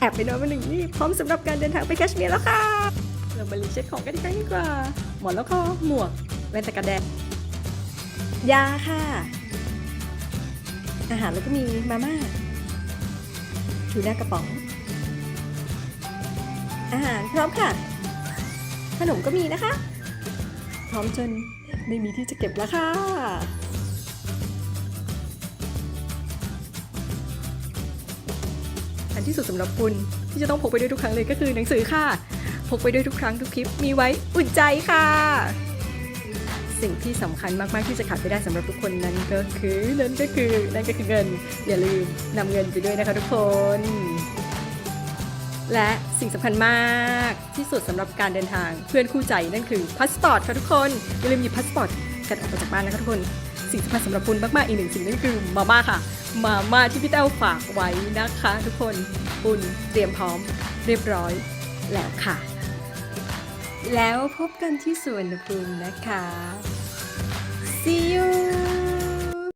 แอบไปนอนมาหนึ่งนี่พร้อมสำหรับการเดินทางไปแคชเมียร์แล้วค่ะ เรามารีเช็คของกันอีกครั้งดีกว่า หมอนแล้วก็หมวกแว่นตากันแดดยาค่ะ อาหารแล้วก็มีมาม่าทูน่ากระป๋อง อาหารพร้อมค่ะ ขนมก็มีนะคะ พร้อมจนไม่มีที่จะเก็บแล้วค่ะ อันที่สุดสำหรับคุณ ที่จะต้องพกไปด้วยทุกครั้งเลยก็คือหนังสือค่ะ พกไปด้วยทุกครั้งทุกคลิปมีไว้อุ่นใจค่ะ สิ่งที่สำคัญมากๆที่จะขาดไม่ได้สำหรับทุกคนนั้นก็คือนั่นก็คือนั่นก็คือเงิน อย่าลืมนำเงินไปด้วยนะคะทุกคน และสิ่งสำคัญมากที่สุดสำหรับการเดินทางเพื่อนคู่ใจนั่นคือพาสปอร์ตค่ะทุกคนอย่าลืมหยิบพาสปอร์ตกันออกจากบ้านนะคะทุกคน สิ่งสำคัญสำหรับคุณมากๆอีกหนึ่งสิ่งนั่นคือมาม่าค่ะ มาม่าที่พี่เต้าฝากไว้นะคะ ทุกคนคุณเตรียมพร้อมเรียบร้อยแล้วค่ะ แล้วพบกันที่สวนภูมินะคะ